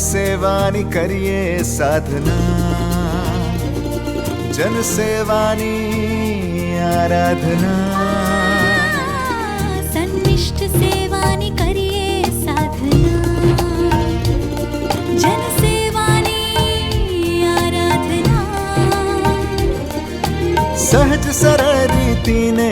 સંનિષ્ઠ સેવાની કરીએ સાધના જન સેવાની આરાધના સંનિષ્ઠ સેવાની કરીએ સાધના જન સેવાની આરાધના સહજ સરળ રીતિને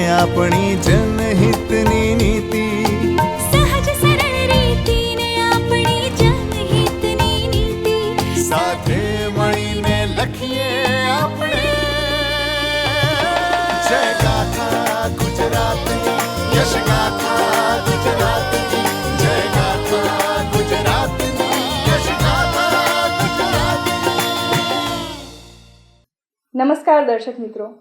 નમસ્કાર દર્શક મિત્રો.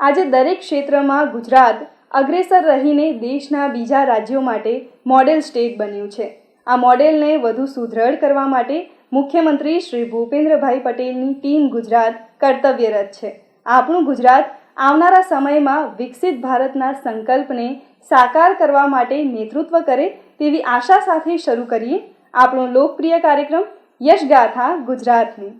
આજે દરેક ક્ષેત્રમાં ગુજરાત અગ્રેસર રહીને દેશના બીજા રાજ્યો માટે મોડેલ સ્ટેટ બન્યું છે. આ મોડેલને વધુ સુદૃઢ કરવા માટે મુખ્યમંત્રી શ્રી ભૂપેન્દ્રભાઈ પટેલની ટીમ ગુજરાત કર્તવ્યરત છે. આપણું ગુજરાત આવનારા સમયમાં વિકસિત ભારતના સંકલ્પને સાકાર કરવા માટે નેતૃત્વ કરે તેવી આશા સાથે શરૂ કરીએ આપણો લોકપ્રિય કાર્યક્રમ યશગાથા ગુજરાતની.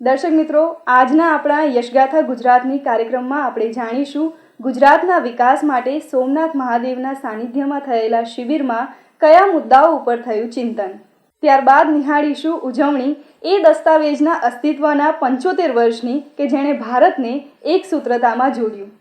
દર્શક મિત્રો, આજના આપણા યશગાથા ગુજરાતની કાર્યક્રમમાં આપણે જાણીશું ગુજરાતના વિકાસ માટે સોમનાથ મહાદેવના સાનિધ્યમાં થયેલા શિબિરમાં કયા મુદ્દાઓ ઉપર થયું ચિંતન? ત્યારબાદ નિહાળીશું ઉજવણી. એ દસ્તાવેજના અસ્તિત્વના પંચોતેર વર્ષની કે જેણે ભારતને એક સૂત્રતામાં જોડ્યું.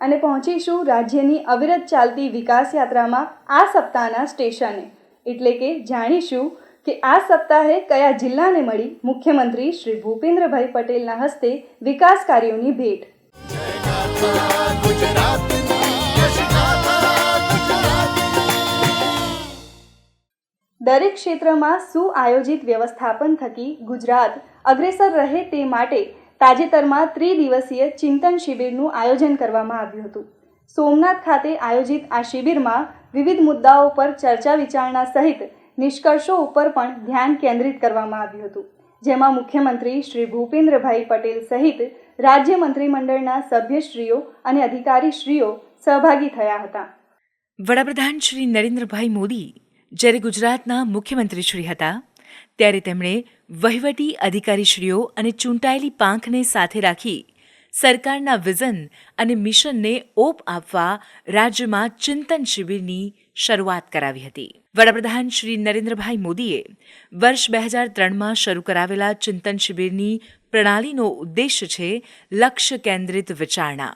અને પહોંચીશું રાજ્યની અવિરત ચાલતી વિકાસ યાત્રામાં આ સપ્તાહના સ્ટેશને. એટલે કે જાણીશું કે આ સપ્તાહે કયા જિલ્લાને મળી મુખ્યમંત્રી શ્રી ભૂપેન્દ્રભાઈ પટેલના હસ્તે વિકાસ કાર્યોની ભેટ. ગુજરાતની દરેક ક્ષેત્રમાં સુઆયોજિત વ્યવસ્થાપન થકી ગુજરાત અગ્રેસર રહે તે માટે તાજેતરમાં ત્રિદિવસીય ચિંતન શિબિરનું આયોજન કરવામાં આવ્યું હતું. સોમનાથ ખાતે આયોજિત આ શિબિરમાં વિવિધ મુદ્દાઓ પર ચર્ચા વિચારણા સહિત નિષ્કર્ષો ઉપર પણ ધ્યાન કેન્દ્રિત કરવામાં આવ્યું હતું. જેમાં મુખ્યમંત્રી શ્રી ભૂપેન્દ્રભાઈ પટેલ સહિત રાજ્ય મંત્રીમંડળના સભ્યશ્રીઓ અને અધિકારીશ્રીઓ સહભાગી થયા હતા. વડાપ્રધાન શ્રી નરેન્દ્રભાઈ મોદી જ્યારે ગુજરાતના મુખ્યમંત્રી શ્રી હતા, ત્યારે તેમણે વહીવટી અધિકારીશ્રીઓ અને ચૂંટાયેલી પાંખને સાથે રાખી સરકારના વિઝન અને મિશનને ઓપ આપવા રાજ્યમાં ચિંતન શિબિરની શરૂઆત કરાવી હતી. વડાપ્રધાન શ્રી નરેન્દ્રભાઈ મોદીએ વર્ષ બે હજાર ત્રણમાં શરૂ કરાવેલા ચિંતન શિબિરની પ્રણાલીનો ઉદ્દેશ્ય છે લક્ષ્ય કેન્દ્રિત વિચારણા.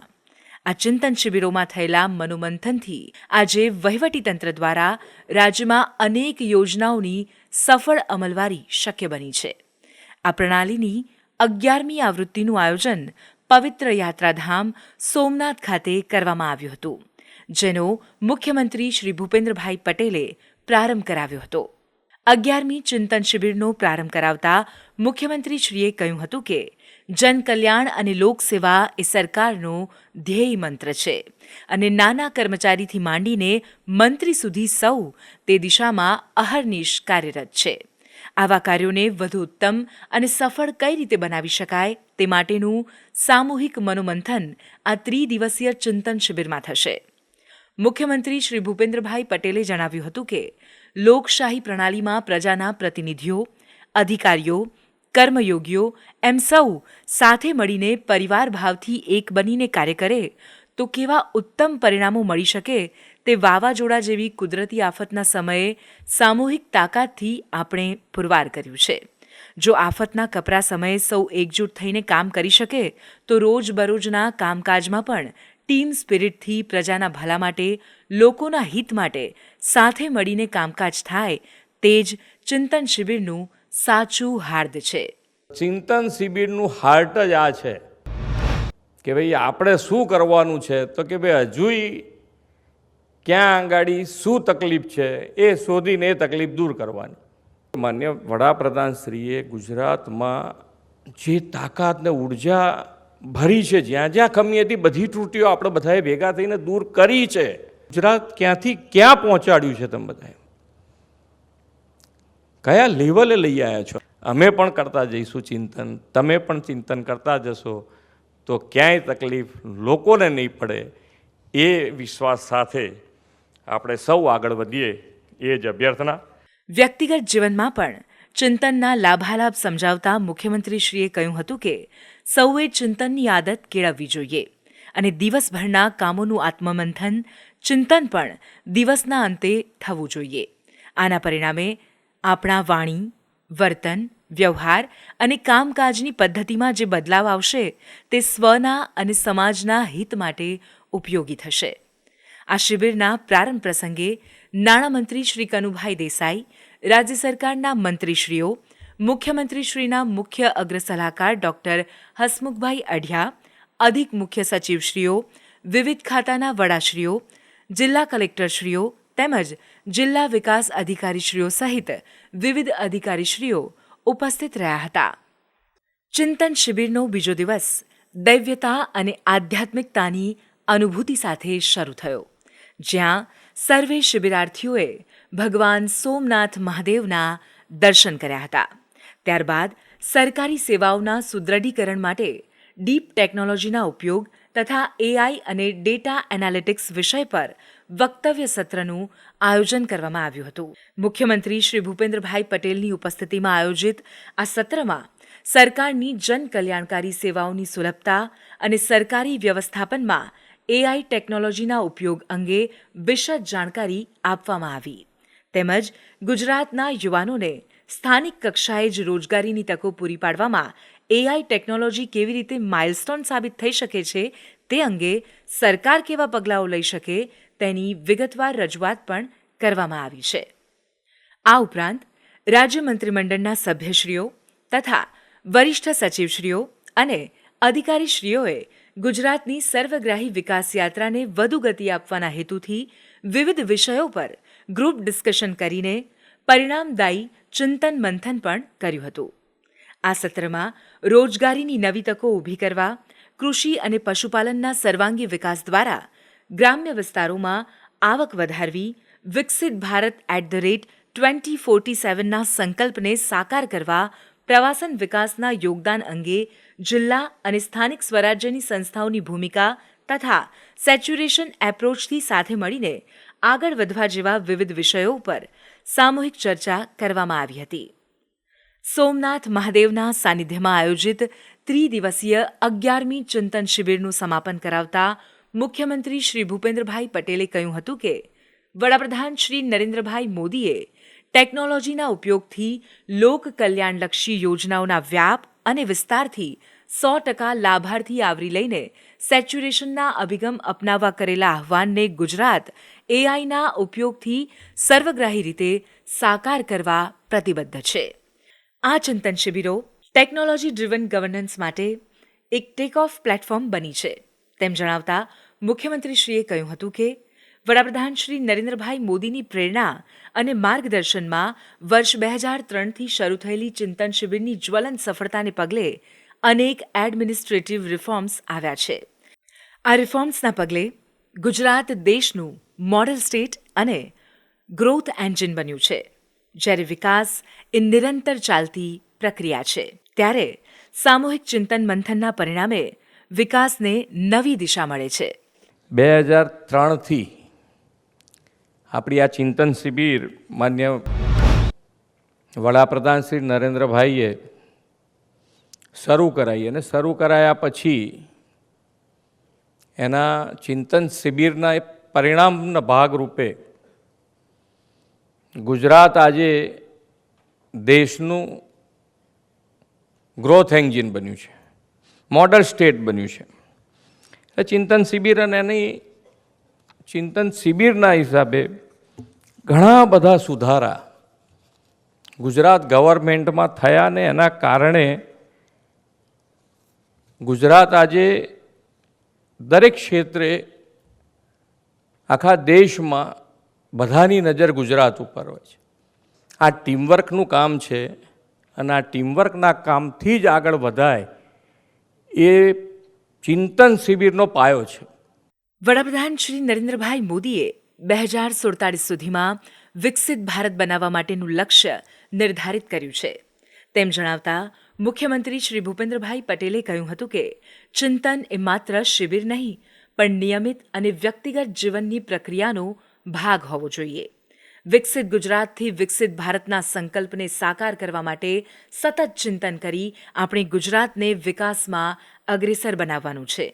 આ ચિંતન શિબિરોમાં થયેલા મનોમંથનથી આજે વહીવટીતંત્ર દ્વારા રાજ્યમાં અનેક યોજનાઓની સફળ અમલવારી શક્ય બની છે. આ પ્રણાલીની અગિયારમી આવૃત્તિનું આયોજન પવિત્ર યાત્રાધામ સોમનાથ ખાતે કરવામાં આવ્યું હતું, જેનો મુખ્યમંત્રી શ્રી ભૂપેન્દ્રભાઈ પટેલે પ્રારંભ કરાવ્યો હતો. અગિયારમી ચિંતન શિબિરનો પ્રારંભ કરાવતા મુખ્યમંત્રીશ્રીએ કહ્યું હતું કે જનકલ્યાણ અને લોકસેવા એ સરકારનો ધ્યેય મંત્ર છે. અને નાના કર્મચારીથી માંડીને મંત્રી સુધી સૌ તે દિશામાં અહર્નિશ કાર્યરત છે. આવા કાર્યોને વધુ ઉત્તમ અને સફળ કઈ રીતે બનાવી શકાય તે માટેનું સામૂહિક મનોમંથન આ ત્રિદિવસીય ચિંતન શિબિરમાં થશે. મુખ્યમંત્રી શ્રી ભૂપેન્દ્રભાઈ પટેલે જણાવ્યું હતું કે, લોકશાહી પ્રણાલીમાં પ્રજાના પ્રતિનિધિઓ, અધિકારીઓ કર્મયોગીઓ એમ સૌ સાથે મળીને પરિવાર ભાવથી એક બનીને કાર્ય કરે, તો કેવા ઉત્તમ પરિણામો મળી શકે તે વાવાઝોડા જેવી કુદરતી આફતના સમયે સામૂહિક તાકાતથી આપણે પુરવાર કર્યું છે. જો આફતના કપરા સમયે સૌ એકજૂટ થઈને કામ કરી શકે, તો રોજબરોજના કામકાજમાં પણ ટીમ સ્પિરિટથી પ્રજાના ભલા માટે, લોકોના હિત માટે સાથે મળીને કામકાજ થાય તે જ ચિંતન શિબિરનું સાચું હાર્દ છે. ચિંતન શિબિરનું હાર્ટ જ આ છે કે ભાઈ આપણે શું કરવાનું છે? તો કે ભાઈ હજુય ક્યાં આંગાડી શું તકલીફ છે? એ શોધીને એ તકલીફ દૂર કરવાની. માન્ય વડાપ્રધાનશ્રીએ ગુજરાતમાં જે તાકાત ને ઊર્જા ભરી છે, જ્યાં જ્યાં કમી હતી, બધી ત્રુટીઓ આપણે બધાએ ભેગા થઈને દૂર કરી છે. ગુજરાત ક્યાંથી ક્યાં પહોંચાડ્યું છે તમે બધાએ? કયા લેવલે લઈ આવ્યા છો? અમે પણ કરતા જઈશું ચિંતન, તમે પણ ચિંતન કરતા જશો, તો ક્યાંય તકલીફ લોકોને નહીં પડે એ વિશ્વાસ સાથે આપણે સૌ આગળ વધીએ એ જ અભ્યર્થના. વ્યક્તિગત જીવનમાં પણ ચિંતનના લાભાલાભ સમજાવતા મુખ્યમંત્રીશ્રીએ કહ્યું હતું કે, સૌએ ચિંતનની આદત કેળવવી જોઈએ અને દિવસભરના કામોનું આત્મમંથન, ચિંતન પણ દિવસના અંતે થવું જોઈએ. આના પરિણામે આપણા વાણી, વર્તન, વ્યવહાર અને કામકાજની પદ્ધતિમાં જે બદલાવ આવશે, તે સ્વના અને સમાજના હિત માટે ઉપયોગી થશે. આ શિબિરના પ્રારંભ પ્રસંગે નાણામંત્રી શ્રી કનુભાઈ દેસાઈ, રાજ્ય સરકારના મંત્રીશ્રીઓ, મુખ્યમંત્રીશ્રીના મુખ્ય અગ્ર સલાહકાર ડોક્ટર હસમુખભાઈ અઢિયા, અધિક મુખ્ય સચિવશ્રીઓ, વિવિધ ખાતાના વડાશ્રીઓ, જિલ્લા કલેક્ટરશ્રીઓ તેમજ જિલ્લા વિકાસ અધિકારીશ્રીઓ સહિત વિવિધ અધિકારીશ્રીઓ ઉપસ્થિત રહ્યા હતા. ચિંતન શિબિરનો બીજો દિવસ દૈવ્યતા અને આધ્યાત્મિકતાની અનુભૂતિ સાથે શરૂ થયો, જ્યાં સર્વે શિબિરાર્થીઓએ ભગવાન સોમનાથ મહાદેવના દર્શન કર્યા હતા. ત્યારબાદ સરકારી સેવાઓના સુદ્રઢીકરણ માટે ડીપ ટેકનોલોજીના ઉપયોગ તથા એઆઈ અને ડેટા એનાલિટિક્સ વિષય પર વક્તવ્ય સત્રનું આયોજન કરવામાં આવ્યું હતું. મુખ્યમંત્રી શ્રી ભૂપેન્દ્રભાઈ પટેલની ઉપસ્થિતિમાં આયોજિત આ સત્રમાં સરકારની જન કલ્યાણકારી સેવાઓની સુલભતા અને સરકારી વ્યવસ્થાપનમાં એઆઈ ટેકનોલોજીના ઉપયોગ અંગે વિશદ જાણકારી આપવામાં આવી. તેમજ ગુજરાતના યુવાનોને સ્થાનિક કક્ષાએ જ રોજગારીની તકો પૂરી પાડવામાં એઆઈ ટેકનોલોજી કેવી રીતે માઇલસ્ટોન સાબિત થઈ શકે છે તે અંગે સરકાર કેવા પગલાંઓ લઈ શકે તેની વિગતવાર રજૂઆત પણ કરવામાં આવી છે. આ ઉપરાંત, રાજ્ય મંત્રીમંડળના સભ્યશ્રીઓ તથા વરિષ્ઠ સચિવશ્રીઓ અને અધિકારીશ્રીઓએ ગુજરાતની સર્વગ્રાહી વિકાસ યાત્રાને વધુ ગતિ આપવાના હેતુથી વિવિધ વિષયો પર ગ્રુપ ડિસ્કશન કરીને પરિણામદાયી ચિંતન મંથન પણ કર્યું હતું. આ સત્રમાં રોજગારીની નવી તકો ઊભી કરવા, કૃષિ અને પશુપાલનના સર્વાંગી વિકાસ દ્વારા ગ્રામ્ય વિસ્તારોમાં આવક વધારવી, વિકસિત Bharat at the rate twenty forty સેવનના સંકલ્પને સાકાર કરવા, પ્રવાસન વિકાસના યોગદાન અંગે જિલ્લા અને સ્થાનિક સ્વરાજ્યની સંસ્થાઓની ભૂમિકા તથા સેચ્યુરેશન એપ્રોચથી સાથે મળીને આગળ વધવા જેવા વિવિધ વિષયો ઉપર સામૂહિક ચર્ચા કરવામાં આવી હતી. સોમનાથ મહાદેવના સાનિધ્યમાં આયોજિત ત્રિદિવસીય અગિયારમી ચિંતન શિબિરનું સમાપન કરાવતા મુખ્યમંત્રી શ્રી ભૂપેન્દ્રભાઈ પટેલે કહ્યું હતું કે, વડાપ્રધાન શ્રી નરેન્દ્રભાઈ મોદીએ ટેકનોલોજીના ઉપયોગથી લોક કલ્યાણલક્ષી યોજનાઓના વ્યાપ અને વિસ્તારથી સો ટકા લાભાર્થી આવરી લઈને સેચ્યુરેશનના અભિગમ અપનાવવા કરેલા આહ્વાનને ગુજરાત એઆઈના ઉપયોગથી સર્વગ્રાહી રીતે સાકાર કરવા પ્રતિબદ્ધ છે. આ ચિંતન શિબિરો ટેકનોલોજી ડ્રિવન ગવર્નન્સ માટે એક ટેક ઓફ પ્લેટફોર્મ બની છે. તેમ જણાવતા મુખ્યમંત્રીશ્રીએ કહ્યું હતું કે, વડાપ્રધાન શ્રી નરેન્દ્રભાઈ મોદીની પ્રેરણા અને માર્ગદર્શનમાં વર્ષ બે હજાર ત્રણથી શરૂ થયેલી ચિંતન શિબિરની જ્વલંત સફળતાને પગલે અનેક એડમિનિસ્ટ્રેટિવ રિફોર્મ્સ આવ્યા છે. આ રિફોર્મ્સના પગલે ગુજરાત દેશનું મોડલ સ્ટેટ અને ગ્રોથ એન્જિન બન્યું છે, જ્યારે વિકાસ એ નિરંતર ચાલતી પ્રક્રિયા છે. ત્યારે સામૂહિક ચિંતન મંથનના પરિણામે વિકાસને નવી દિશા મળે છે. બે હજાર ત્રણથી આપણી આ ચિંતન શિબિર માન્ય વડાપ્રધાન શ્રી નરેન્દ્રભાઈએ શરૂ કરાવી અને શરૂ કરાયા પછી એના ચિંતન શિબિરના પરિણામના ભાગરૂપે ગુજરાત આજે દેશનું ગ્રોથ એન્જિન બન્યું છે. મોડલ સ્ટેટ બન્યું છે. એટલે ચિંતન શિબિર અને એની ચિંતન શિબિરના હિસાબે ઘણા બધા સુધારા ગુજરાત ગવર્મેન્ટમાં થયા ને એના કારણે ગુજરાત આજે દરેક ક્ષેત્રે આખા દેશમાં બધાની નજર ગુજરાત ઉપર હોય છે. આ ટીમવર્કનું કામ છે અને આ ટીમવર્કના કામથી જ આગળ વધાય એ ચિંતન શિબિરનો પાયો છે. વડાપ્રધાન શ્રી નરેન્દ્રભાઈ મોદીએ બે હજાર સુડતાલીસ સુધીમાં વિકસિત ભારત બનાવવા માટેનું લક્ષ્ય નિર્ધારિત કર્યું છે. તેમ જણાવતા મુખ્યમંત્રી શ્રી ભૂપેન્દ્રભાઈ પટેલે કહ્યું હતું કે, ચિંતન એ માત્ર શિબિર નહીં, પણ નિયમિત અને વ્યક્તિગત જીવનની પ્રક્રિયાનો ભાગ હોવો જોઈએ. વિકસિત ગુજરાતથી વિકસિત ભારતના સંકલ્પને સાકાર કરવા માટે સતત ચિંતન કરી આપણે ગુજરાતને વિકાસમાં અગ્રેસર બનાવવાનું છે.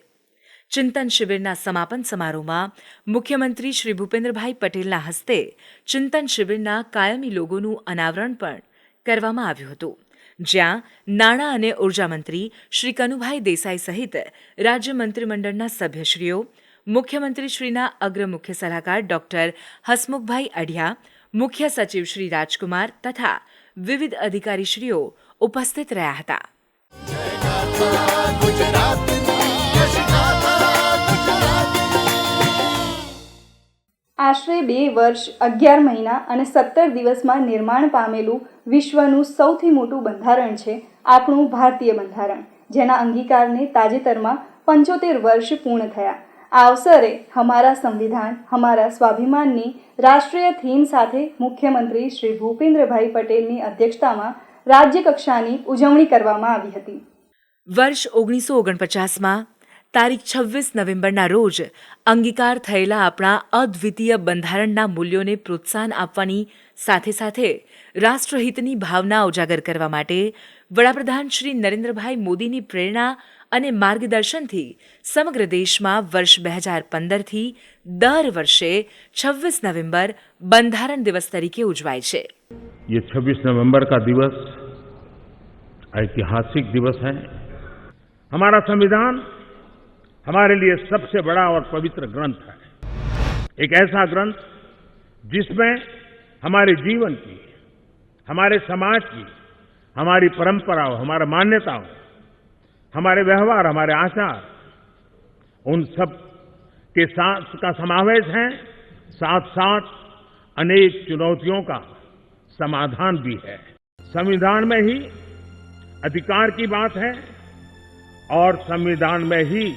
ચિંતન શિબિરના સમાપન સમારોહમાં મુખ્યમંત્રી શ્રી ભૂપેન્દ્રભાઈ પટેલના હસ્તે ચિંતન શિબિરના કાયમી લોગોનું અનાવરણ પણ કરવામાં આવ્યું હતું. જ્યાં નાણાં અને ઉર્જામંત્રી શ્રી કનુભાઈ દેસાઈ સહિત રાજ્ય મંત્રીમંડળના સભ્યશ્રીઓ મુખ્યમંત્રીશ્રીના અગ્ર મુખ્ય સલાહકાર ડોક્ટર હસમુખભાઈ અઢિયા, મુખ્ય સચિવ શ્રી રાજકુમાર તથા વિવિધ અધિકારીશ્રીઓ ઉપસ્થિત રહ્યા હતા. આશરે બે વર્ષ, અગિયાર મહિના અને સત્તર દિવસમાં નિર્માણ પામેલું વિશ્વનું સૌથી મોટું બંધારણ છે આપણું ભારતીય બંધારણ, જેના અંગીકારને તાજેતરમાં પંચોતેર વર્ષ પૂર્ણ થયા. આ અવસરે હમારા સંવિધાન હમારા સ્વાભિમાનની રાષ્ટ્રીય થીમ સાથે મુખ્યમંત્રી શ્રી ભૂપેન્દ્રભાઈ પટેલની અધ્યક્ષતામાં રાજ્યકક્ષાની ઉજવણી કરવામાં આવી હતી. વર્ષ ઓગણીસો ઓગણપચાસમાં તારીખ છવ્વીસ નવેમ્બરના રોજ અંગીકાર થયેલા આપણા અદ્વિતીય બંધારણના મૂલ્યોને પ્રોત્સાહન આપવાની સાથે સાથે રાષ્ટ્રહિતની ભાવના ઉજાગર કરવા માટે વડાપ્રધાન શ્રી નરેન્દ્રભાઈ મોદીની પ્રેરણા અને માર્ગદર્શનથી સમગ્ર દેશમાં વર્ષ બે હજાર પંદરથી દર વર્ષે છવ્વીસ નવેમ્બર બંધારણ દિવસ તરીકે ઉજવાય છે ये 26 नवंबर का दिवस ऐतिहासिक दिवस है हमारा संविधान हमारे लिए सबसे बड़ा और पवित्र ग्रंथ है एक ऐसा ग्रंथ जिसमें हमारे जीवन की हमारे समाज की हमारी परंपराओं हमारे मान्यताओं हमारे व्यवहार, हमारे आचार, उन सब के साथ का समावेश है। साथ साथ अनेक चुनौतियों का समाधान भी है। संविधान में ही अधिकार की बात है और संविधान में ही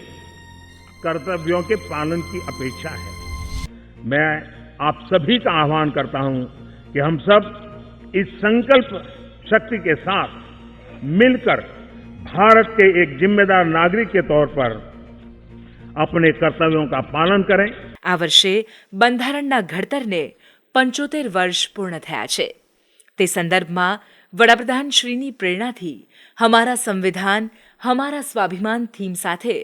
कर्तव्यों के पालन की अपेक्षा है। मैं आप सभी का आह्वान करता हूँ कि हम सब इस संकल्प शक्ति के साथ मिलकर भारत के एक जिम्मेदार नागरिक के तौर पर अपने कर्तव्यों का पालन करें આ વર્ષે બંધારણના ઘડતરને પંચોતેર વર્ષ પૂર્ણ થયા છે તે સંદર્ભમાં વડાપ્રધાન શ્રીની પ્રેરણાથી હમારા સંવિધાન હમારા સ્વાભિમાન થીમ સાથે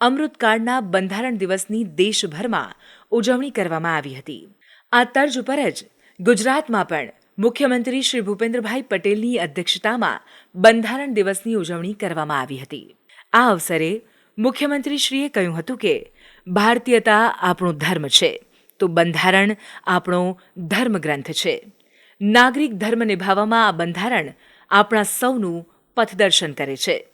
અમૃતકાળના બંધારણ દિવસની દેશભરમાં ઉજવણી કરવામાં આવી હતી આ તર્જ ઉપર જ ગુજરાતમાં પણ મુખ્યમંત્રી શ્રી ભૂપેન્દ્રભાઈ પટેલની અધ્યક્ષતામાં બંધારણ દિવસની ઉજવણી કરવામાં આવી હતી. આ અવસરે મુખ્યમંત્રીશ્રીએ કહ્યું હતું કે, ભારતીયતા આપણો ધર્મ છે, તો બંધારણ આપણો ધર્મગ્રંથ છે. નાગરિક ધર્મ નિભાવવામાં આ બંધારણ આપણા સૌનું પથદર્શન કરે છે.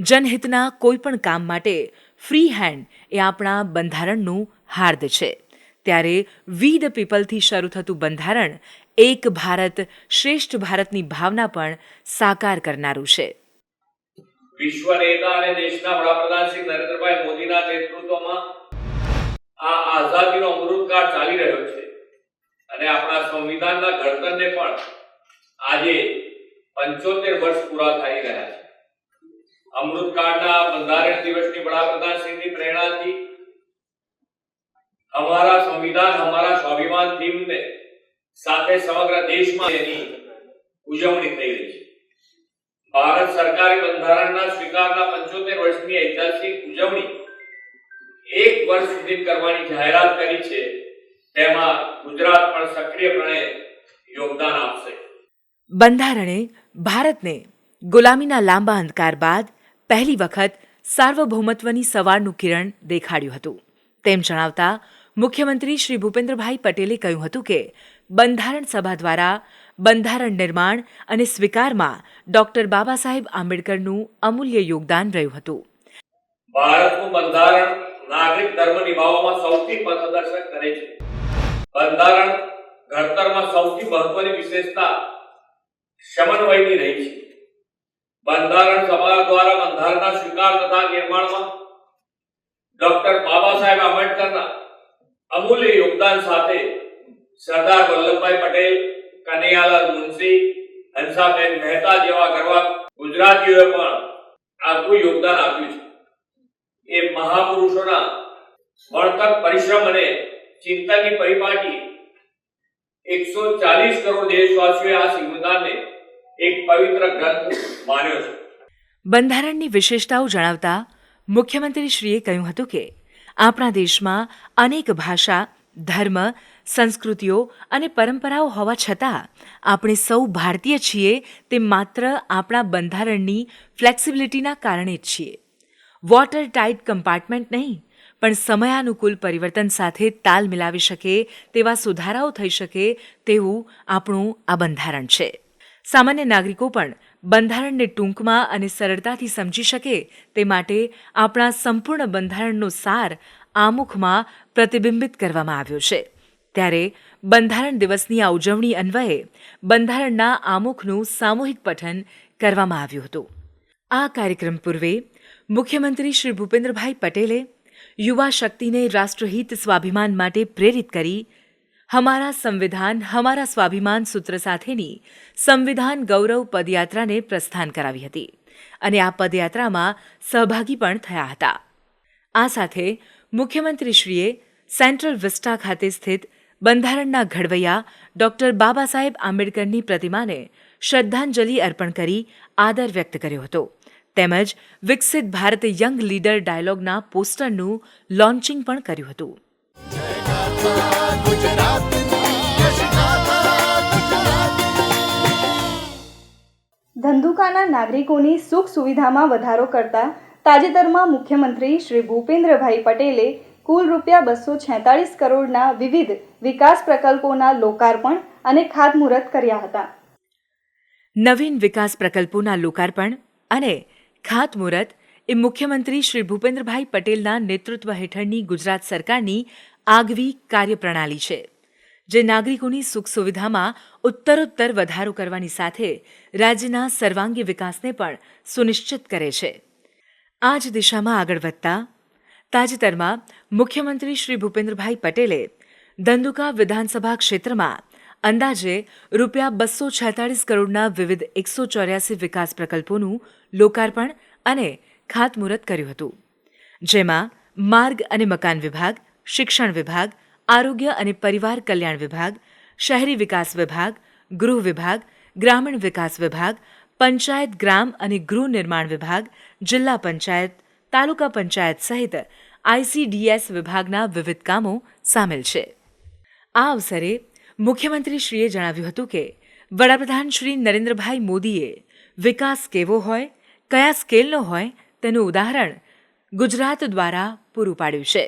જનહિતના કોઈ પણ કામ માટે ફ્રી હેન્ડ એ આપણા બંધારણનું હાર્દ છે. ત્યારે વી ધ પીપલથી શરૂ થતું બંધારણ એક ભારત શ્રેષ્ઠ ભારતની ભાવના પણ સાકાર કરનારું છે. વિશ્વ નેતા અને દેશના વડાપ્રધાન શ્રી નરેન્દ્રભાઈ મોદીના નેતૃત્વમાં આ આઝાદીનો અમૃતકાળ ચાલી રહ્યો છે અને આપણા સંવિધાનના ઘડતરને પણ આજે પંચોતેર વર્ષ પૂરા થઈ રહ્યા છે. અમૃતકાળના બંધારણ દિવસની વડાપ્રધાન શ્રીની પ્રેરણાથી અમારા સંવિધાન, અમારા સ્વાભિમાન થીમને સાથે સમગ્ર દેશમાં એની ઉજવણી થઈ રહી છે. ભારત સરકારે બંધારણના સ્વીકારના પંચોતેર વર્ષની ઐતિહાસિક ઉજવણી એક વર્ષ સુધી કરવાની જાહેરાત કરી છે. તેમાં ગુજરાત પણ સક્રિયપણે યોગદાન આપશે. બંધારણે ભારતને ગુલામીના લાંબા અંધકાર બાદ પહેલી વખત સાર્વભૌમત્વની સવારનું કિરણ દેખાડ્યું હતું. તેમ જણાવતા મુખ્યમંત્રી શ્રી ભૂપેન્દ્રભાઈ પટેલે કહ્યું હતું કે બંધારણ સભા દ્વારા બંધારણ નિર્માણ અને સ્વીકારમાં ડોક્ટર બાબા સાહેબ આંબેડકરનું અમૂલ્ય યોગદાન રહ્યું હતું. ભારતનું બંધારણ નાગરિક ધર્મ નિભાવવામાં સૌથી પથદર્શક કરે છે. બંધારણ ઘડતરમાં સૌથી મહત્વની વિશેષતા સમન્વયની રહી છે. બંધારણ સભા દ્વારા બંધારણના સ્વીકાર તથા નિર્માણમાં ડોક્ટર બાબા સાહેબ આંબેડકરના અમૂલ્ય યોગદાન સાથે સરદાર વલ્લભભાઈ પટેલ, કનૈયાલાલ મુનશી, હંસાબેન મહેતા જેવા ગરવા ગુજરાતીઓએ પણ આગવું યોગદાન આપ્યું છે. એ મહાપુરુષોના મળતક પરિશ્રમ અને ચિંતાની પરિપાટી એકસો ચાલીસ કરોડ દેશવાસીઓએ આ સંવિધાનને એક પવિત્ર ગ્રંથ માન્યો છે. બંધારણની વિશેષતાઓ જણાવતા મુખ્યમંત્રીશ્રીએ કહ્યું હતું કે આપણા દેશમાં અનેક ભાષા, ધર્મ સંસ્કૃતિઓ અને પરંપરાઓ હોવા છતાં, આપણે સૌ ભારતીય છીએ તે માત્ર આપણા બંધારણની ફ્લેક્સિબિલિટીના કારણે જ છીએ. વોટર ટાઇટ કમ્પાર્ટમેન્ટ નહીં, પણ સમયાનુકૂળ પરિવર્તન સાથે તાલ મિલાવી શકે તેવા સુધારાઓ થઈ શકે તેવું આપણું આ બંધારણ છે. સામાન્ય નાગરિકો પણ બંધારણને ટૂંકમાં અને સરળતાથી સમજી શકે તે માટે આપણા સંપૂર્ણ બંધારણનો સાર આમુખમાં પ્રતિબિંબિત કરવામાં આવ્યો છે. ત્યારે બંધારણ દિવસની આ ઉજવણી અન્વયે બંધારણના આમુખનું સામૂહિક પઠન કરવામાં આવ્યું હતું. આ કાર્યક્રમ પૂર્વે મુખ્યમંત્રી શ્રી ભૂપેન્દ્રભાઈ પટેલે યુવા શક્તિને રાષ્ટ્રહિત સ્વાભિમાન માટે પ્રેરિત કરી હમારા સંવિધાન, હમારા સ્વાભિમાન સૂત્ર સાથેની સંવિધાન ગૌરવ પદયાત્રાને પ્રસ્થાન કરાવી હતી અને આ પદયાત્રામાં સહભાગી પણ થયા હતા. આ સાથે મુખ્યમંત્રીશ્રીએ સેન્ટ્રલ વિસ્ટા ખાતે સ્થિત બંધારણના ઘડવૈયા ડોક્ટર બાબા સાહેબ આંબેડકરની પ્રતિમાને શ્રદ્ધાંજલિ અર્પણ કરી આદર વ્યક્ત કર્યો હતો. તેમજ વિકસિત ભારત યંગ લીડર ડાયલોગના પોસ્ટરનું લોન્ચિંગ પણ કર્યું હતું. ધંધુકાના નાગરિકોની સુખ સુવિધામાં વધારો કરતા તાજેતરમાં મુખ્યમંત્રી શ્રી ભૂપેન્દ્રભાઈ પટેલે કુલ રૂપિયા બસો છેતાળીસ કરોડના વિવિધ વિકાસ પ્રકલ્પોના લોકાર્પણ અને ખાતમુહૂર્ત કર્યા હતા. નવીન વિકાસ પ્રકલ્પોના લોકાર્પણ અને ખાતમુહૂર્ત એ મુખ્યમંત્રી શ્રી ભૂપેન્દ્રભાઈ પટેલના નેતૃત્વ હેઠળની ગુજરાત સરકારની આગવી કાર્યપ્રણાલી છે, જે નાગરિકોની સુખ સુવિધામાં ઉત્તરોત્તર વધારો કરવાની સાથે રાજ્યના સર્વાંગી વિકાસને પણ સુનિશ્ચિત કરે છે. આ જ દિશામાં આગળ વધતા તાજેતરમાં મુખ્યમંત્રી શ્રી ભૂપેન્દ્રભાઈ પટેલે ધંધુકા વિધાનસભા ક્ષેત્રમાં અંદાજે રૂપિયા બસો છેતાળીસ કરોડના વિવિધ એકસો ચોર્યાસી વિકાસ પ્રકલ્પોનું લોકાર્પણ અને ખાતમુહૂર્ત કર્યું હતું. જેમાં માર્ગ અને મકાન વિભાગ, શિક્ષણ વિભાગ, આરોગ્ય અને પરિવાર કલ્યાણ વિભાગ, શહેરી વિકાસ વિભાગ, ગૃહ વિભાગ, ગ્રામીણ વિકાસ વિભાગ, પંચાયત, ગ્રામ અને ગૃહ નિર્માણ વિભાગ, જિલ્લા પંચાયત તાલુકા પંચાયત સહિત આઈસીડીએસ વિભાગના વિવિધ કામો સામેલ છે. આ અવસરે મુખ્યમંત્રીશ્રીએ જણાવ્યું હતું કે, વડાપ્રધાન શ્રી નરેન્દ્રભાઈ મોદીએ વિકાસ કેવો હોય, કયા સ્કેલનો હોય તેનું ઉદાહરણ ગુજરાત દ્વારા પૂરું પાડ્યું છે.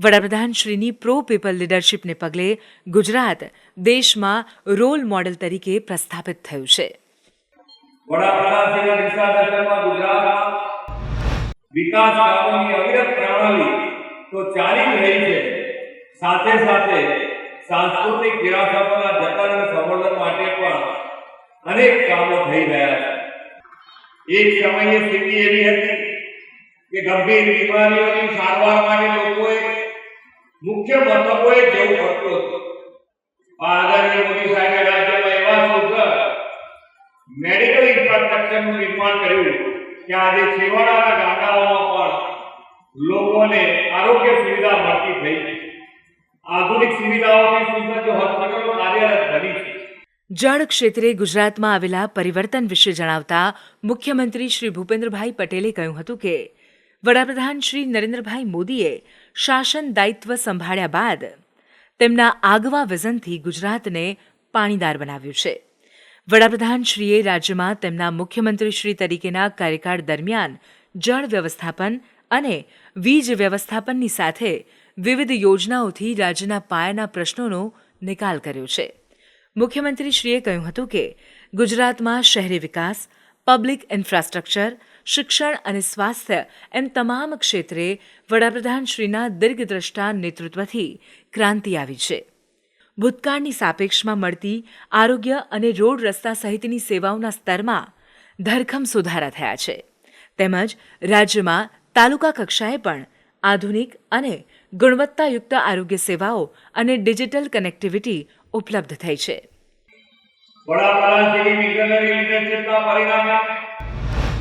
વડાપ્રધાન શ્રીની પ્રો પીપલ લીડરશીપને પગલે ગુજરાત દેશમાં રોલ મોડેલ તરીકે પ્રસ્થાપિત થયું છે. વડાપ્રધાન ગુજરાતમાં વિકાસ કામોની અવિરત પ્રણાલી તો ચાલી જ રહી છે સાથે સાથે સાંસ્કૃતિક વિરાસતોના જતન અને સંવર્ધન માટે પણ અનેક કામો થઈ રહ્યા છે એક સમયે સ્થિતિ એવી હતી કે ગંભીર બીમારીઓની સારવાર માટે લોકોએ મુખ્ય મથકોએ જવું પડતું હતું આ આદરણીય મોદી સાહેબે રાજ્યમાં એવા સુઘડ મેડિકલ ઇન્ફ્રાસ્ટ્રક્ચરનું નિર્માણ કર્યું કે આજે છેવાડાના ગામડાઓમાં પણ લોકોને આરોગ્ય સુવિધા મળતી થઈ આધુનિક સુવિધાઓથી સુસજ્જ હોસ્પિટલો કાર્યરત બની છે. જળ ક્ષેત્રે ગુજરાતમાં આવેલા પરિવર્તન વિશે જણાવતા મુખ્યમંત્રી શ્રી ભૂપેન્દ્રભાઈ પટેલે કહ્યું હતું કે, વડાપ્રધાન શ્રી નરેન્દ્રભાઈ મોદીએ શાસન દાયિત્વ સંભાળ્યા બાદ તેમના આગવા વિઝનથી ગુજરાતને પાણીદાર બનાવ્યું છે. વડાપ્રધાન શ્રીએ રાજ્યમાં તેમના મુખ્યમંત્રી શ્રી તરીકેના કાર્યકાળ દરમિયાન જળ વ્યવસ્થાપન અને વીજ વ્યવસ્થાપનની સાથે વિવિધ યોજનાઓથી રાજ્યના પાયાના પ્રશ્નોનો નિકાલ કર્યો છે. મુખ્યમંત્રીશ્રીએ કહ્યું હતું કે ગુજરાતમાં શહેરી વિકાસ, પબ્લિક ઇન્ફ્રાસ્ટ્રક્ચર, શિક્ષણ અને સ્વાસ્થ્ય એમ તમામ ક્ષેત્રે વડાપ્રધાન શ્રીના દીર્ઘદ્રષ્ટા નેતૃત્વથી ક્રાંતિ આવી છે. ભૂતકાળની સાપેક્ષમાં મળતી આરોગ્ય અને રોડ રસ્તા સહિતની સેવાઓના સ્તરમાં ધરખમ સુધારા થયા છે. તેમજ રાજ્યમાં તાલુકા કક્ષાએ પણ આધુનિક અને ગુણવત્તાયુક્ત આરોગ્ય સેવાઓ અને ડિજિટલ કનેક્ટિવિટી ઉપલબ્ધ થઈ છે.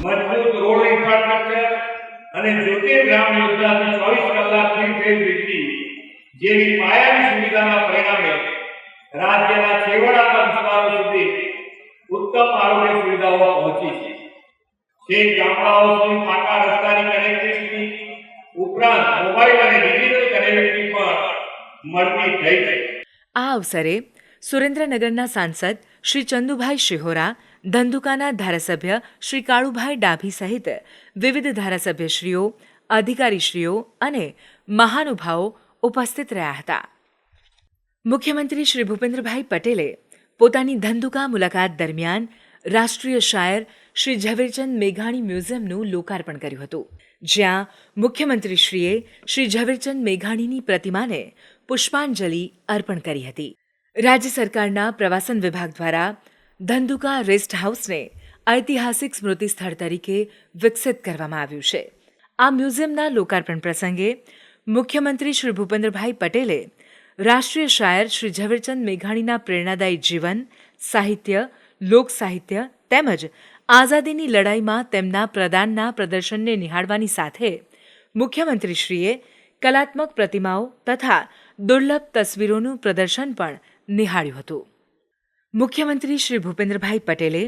મજબૂત રોડ ઇન્ફ્રાસ્ટ્રક્ચર અને ચોવીસ કલાકની ફ્રી વીજળી જેવી પાયાની સુવિધાના પરિણામે રાજ્યના છેવાડાના વિસ્તારો સુધી ઉત્તમ આરોગ્ય સુવિધાઓ પહોંચી છે. છેક ગામડાઓ સુધી પાકા રસ્તાની કનેક્ટિવિટી ઉપરાંત મોબાઈલ અને ડિજિટલ કનેક્ટિવિટી પણ મળતી થઈ છે. આ અવસરે સુરેન્દ્રનગરના સાંસદ શ્રી ચંદુભાઈ શિહોરા, ધંધુકાના ધારાસભ્ય શ્રી કાળુભાઈ ડાભી સહિત વિવિધ ધારાસભ્યશ્રીઓ, અધિકારીશ્રીઓ અને મહાનુભાવો ઉપસ્થિત રહ્યા હતા. મુખ્યમંત્રી શ્રી ભૂપેન્દ્રભાઈ પટેલે પોતાની ધંધુકા મુલાકાત દરમિયાન રાષ્ટ્રીય શાયર શ્રી ઝવેરચંદ મેઘાણી મ્યુઝિયમનું લોકાર્પણ કર્યું હતું. જ્યાં મુખ્યમંત્રીશ્રીએ શ્રી ઝવેરચંદ મેઘાણીની પ્રતિમાને પુષ્પાંજલિ અર્પણ કરી હતી. રાજ્ય સરકારના પ્રવાસન વિભાગ દ્વારા ધંધુકા રેસ્ટ હાઉસને ઐતિહાસિક સ્મૃતિ સ્થળ તરીકે વિકસિત કરવામાં આવ્યું છે. આ મ્યુઝિયમના લોકાર્પણ પ્રસંગે મુખ્યમંત્રી શ્રી ભૂપેન્દ્રભાઈ પટેલે રાષ્ટ્રીય શાયર શ્રી ઝવેરચંદ મેઘાણીના પ્રેરણાદાયી જીવન, સાહિત્ય, લોક સાહિત્ય તેમજ આઝાદીની લડાઈમાં તેમના પ્રદાનના પ્રદર્શનને નિહાળવાની સાથે મુખ્યમંત્રીશ્રીએ કલાત્મક પ્રતિમાઓ તથા દુર્લભ તસવીરોનું પ્રદર્શન પણ નિહાળ્યું હતું. મુખ્યમંત્રી શ્રી ભૂપેન્દ્રભાઈ પટેલે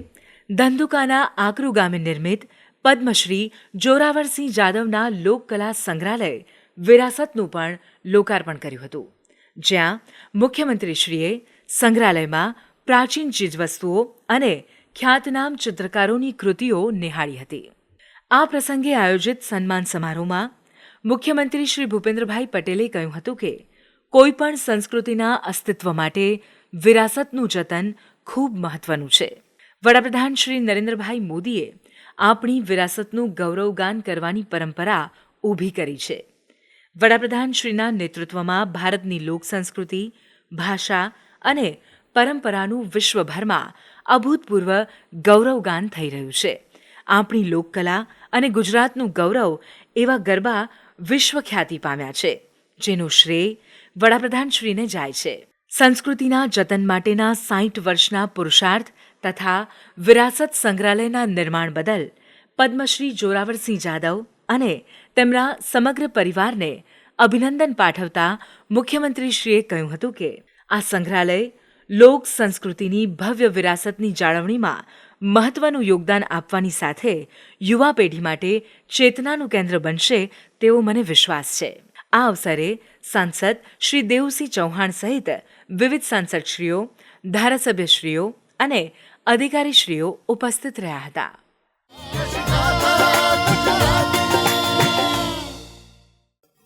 ધંધુકાના આકરુ ગામે નિર્મિત પદ્મશ્રી જોરાવરસિંહ જાદવના લોકકલા સંગ્રહાલય વિરાસતનું પણ લોકાર્પણ કર્યું હતું. જ્યાં મુખ્યમંત્રીશ્રીએ સંગ્રહાલયમાં પ્રાચીન ચીજવસ્તુઓ અને ખ્યાતનામ ચિત્રકારોની કૃતિઓ નિહાળી હતી. આ પ્રસંગે આયોજિત સન્માન સમારોહમાં મુખ્યમંત્રી શ્રી ભૂપેન્દ્રભાઈ પટેલે કહ્યું હતું કે, કોઈપણ સંસ્કૃતિના અસ્તિત્વ માટે વિરાસતનું જતન ખૂબ મહત્વનું છે. વડાપ્રધાન શ્રી નરેન્દ્રભાઈ મોદીએ આપણી વિરાસતનું ગૌરવગાન કરવાની પરંપરા ઊભી કરી છે. વડાપ્રધાન શ્રીના નેતૃત્વમાં ભારતની લોક સંસ્કૃતિ, ભાષા અને પરંપરાનું વિશ્વભરમાં અભૂતપૂર્વ ગૌરવગાન થઈ રહ્યું છે. આપણી લોકકલા અને ગુજરાતનું ગૌરવ એવા ગરબા વિશ્વખ્યાતિ પામ્યા છે, જેનો શ્રેય વડાપ્રધાનશ્રીને જાય છે. સંસ્કૃતિના જતન માટેના સાઠ વર્ષના પુરુષાર્થ તથા વિરાસત સંગ્રહાલયના નિર્માણ બદલ પદ્મશ્રી જોરાવરસિંહ જાદવ અને તેમના સમગ્ર પરિવારને અભિનંદન પાઠવતા મુખ્યમંત્રીશ્રીએ કહ્યું હતું કે, આ સંગ્રહાલય લોક સંસ્કૃતિની ભવ્ય વિરાસતની જાળવણીમાં મહત્વનું યોગદાન આપવાની સાથે યુવા પેઢી માટે ચેતનાનું કેન્દ્ર બનશે તેવો મને વિશ્વાસ છે. આ અવસરે સાંસદ શ્રી દેવસિંહ ચૌહાણ સહિત વિવિધ સાંસદશ્રીઓ, ધારાસભ્યશ્રીઓ અને અધિકારીશ્રીઓ ઉપસ્થિત રહ્યા હતા.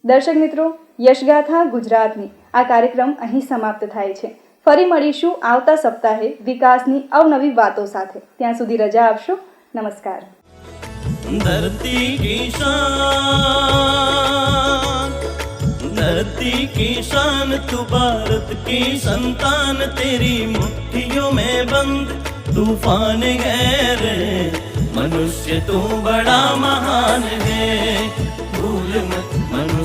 દર્શક મિત્રો યશગાથા ગુજરાતની આ કાર્યક્રમ અહીં સમાપ્ત થાય છે ફરી મળીશું આવતા સપ્તાહે વિકાસની અવનવી વાતો સાથે ત્યાં સુધી રજા આપશો નમસ્કાર धरती की शान धरती की शान तू भारत की संतान तेरी मुट्ठियों में बंद तूफान है रे मनुष्य तू बड़ा महान है भूल मत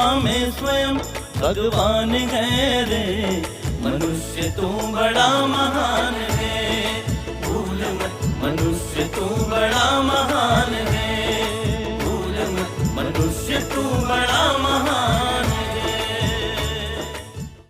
में स्वयं भगवान है रे मनुष्य तू बड़ा महान है भूल मत मनुष्य तू बड़ा महान है